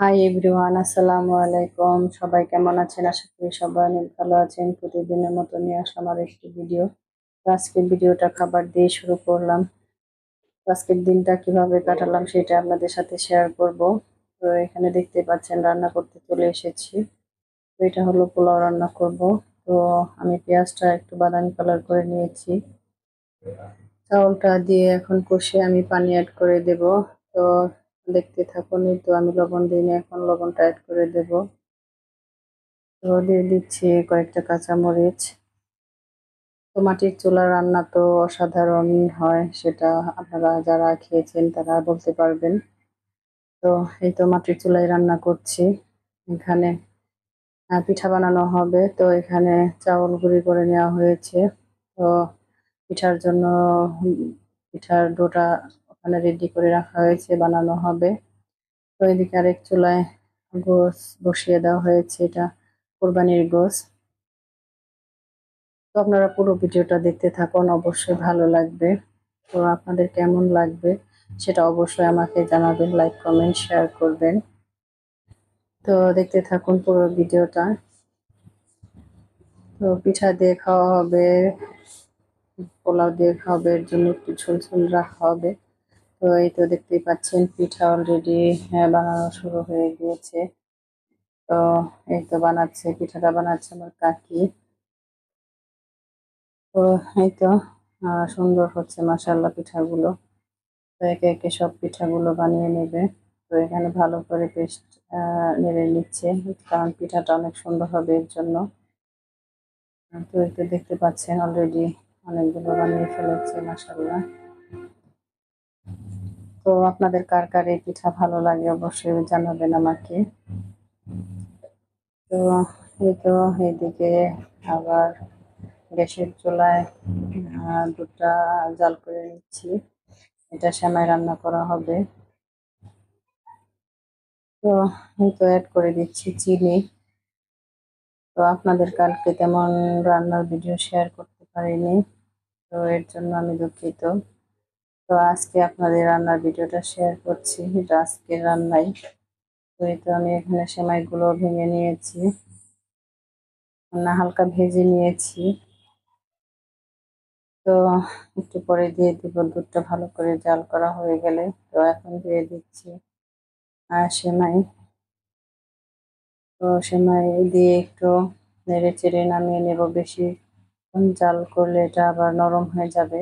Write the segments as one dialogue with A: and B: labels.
A: Hi everyone আসসালামু আলাইকুম সবাই কেমন আছেন? আশা করি সবাই অনেক ভালো আছেন। প্রতিদিনের মতো নিয়ে আসলাম আর একটি ভিডিও আজকের ভিডিওটা খাবার দিয়ে শুরু করলাম। আজকের দিনটা কীভাবে কাটালাম সেটা আপনাদের সাথে শেয়ার করব। তো এখানে দেখতে পাচ্ছেন, রান্না করতে চলে এসেছি। তো এটা হলো পোলাও রান্না করব। তো আমি পেঁয়াজটা একটু বাদামি কালার করে নিয়েছি। চাউলটা দিয়ে এখন কষে আমি পানি অ্যাড করে দেব। তো দেখতে থাকুন এই তো আমি লবণ দিই দিইনি এখন লবণটা অ্যাড করে দেব। দিয়ে দিচ্ছি কয়েকটা কাঁচামরিচ। তো মাটির চুলা রান্না তো অসাধারণ হয়, সেটা আপনারা যারা খেয়েছেন তারা বলতে পারবেন। তো এই তো মাটির চুলায় রান্না করছি। এখানে পিঠা বানানো হবে। তো এখানে চাউল গুঁড়ি করে নেওয়া হয়েছে। তো পিঠার জন্য, পিঠার ডোটা ওখানে রেডি করে রাখা হয়েছে, বানানো হবে। তো এদিকে আরেক চুলায় গোস বসিয়ে দেওয়া হয়েছে, এটা কোরবানির গোস তো আপনারা পুরো ভিডিওটা দেখতে থাকুন, অবশ্যই ভালো লাগবে। তো আপনাদের কেমন লাগবে সেটা অবশ্যই আমাকে জানাবেন লাইক কমেন্ট শেয়ার করবেন। তো দেখতে থাকুন পুরো ভিডিওটা। তো পিঠা দিয়ে খাওয়া হবে, পোলাও দিয়ে খাওয়া হবে, এর জন্য একটু ঝোল ঝোল রাখা হবে। তো এই তো দেখতেই পাচ্ছেন, পিঠা অলরেডি বানানো শুরু হয়ে গিয়েছে। তো এই তো বানাচ্ছে, পিঠাটা বানাচ্ছে আমার কাকি। তো এই তো সুন্দর হচ্ছে মাসাল্লাহ পিঠাগুলো। তো একে একে সব পিঠাগুলো বানিয়ে নেবে। তো এখানে ভালো করে পেস্ট নেড়ে নিচ্ছে, কারণ পিঠাটা অনেক সুন্দর হবে এর জন্য। তো এই তো দেখতে পাচ্ছেন অলরেডি অনেকগুলো বানিয়ে ফেলেছে মাসাল্লাহ তো আপনাদের কার কার এই পিঠা ভালো লাগে অবশ্যই জানাবেন আমাকে। তো এই তো এইদিকে আবার গ্যাসের চুলায় দুটা জাল করে নিচ্ছি। এটা সেমাই রান্না করা হবে। তো এই তো অ্যাড করে দিচ্ছি চিনি। তো আপনাদের কালকে তেমন রান্নার ভিডিও শেয়ার করতে পারিনি। তো এর জন্য আমি দুঃখিত। তো আজকে আপনাদের রান্নার ভিডিওটা শেয়ার করছি। এটা আজকের রান্নাই। তো তো আমি এখানে সেমাইগুলো ভেঙে নিয়েছি। না হালকা ভেজে নিয়েছি। তো একটু পরে দিয়ে দিব দুধটা ভালো করে জাল করা হয়ে গেলে। তো এখন দিয়ে দিচ্ছি আর সেমাই। তো সেমাই দিয়ে একটু নেড়ে চেড়ে নামিয়ে নেব। বেশি জাল করলে এটা আবার নরম হয়ে যাবে।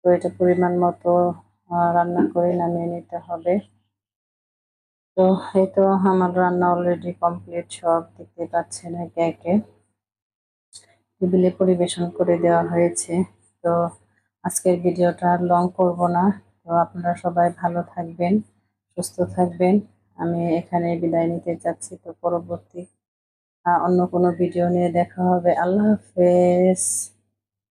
A: তো এটা পরিমাণ মতো রান্না করে নামিয়ে নিতে হবে। তো এই তো আমার রান্না অলরেডি কমপ্লিট সব দেখতে পাচ্ছেন একে একে। টেবিলে পরিবেশন করে দেওয়া হয়েছে। তো আজকের ভিডিওটা লং করব না। তো আপনারা সবাই ভালো থাকবেন, সুস্থ থাকবেন। আমি এখানে বিদায় নিতে চাচ্ছি তো পরবর্তী অন্য কোনো ভিডিও নিয়ে দেখা হবে। আল্লাহ হাফেজ।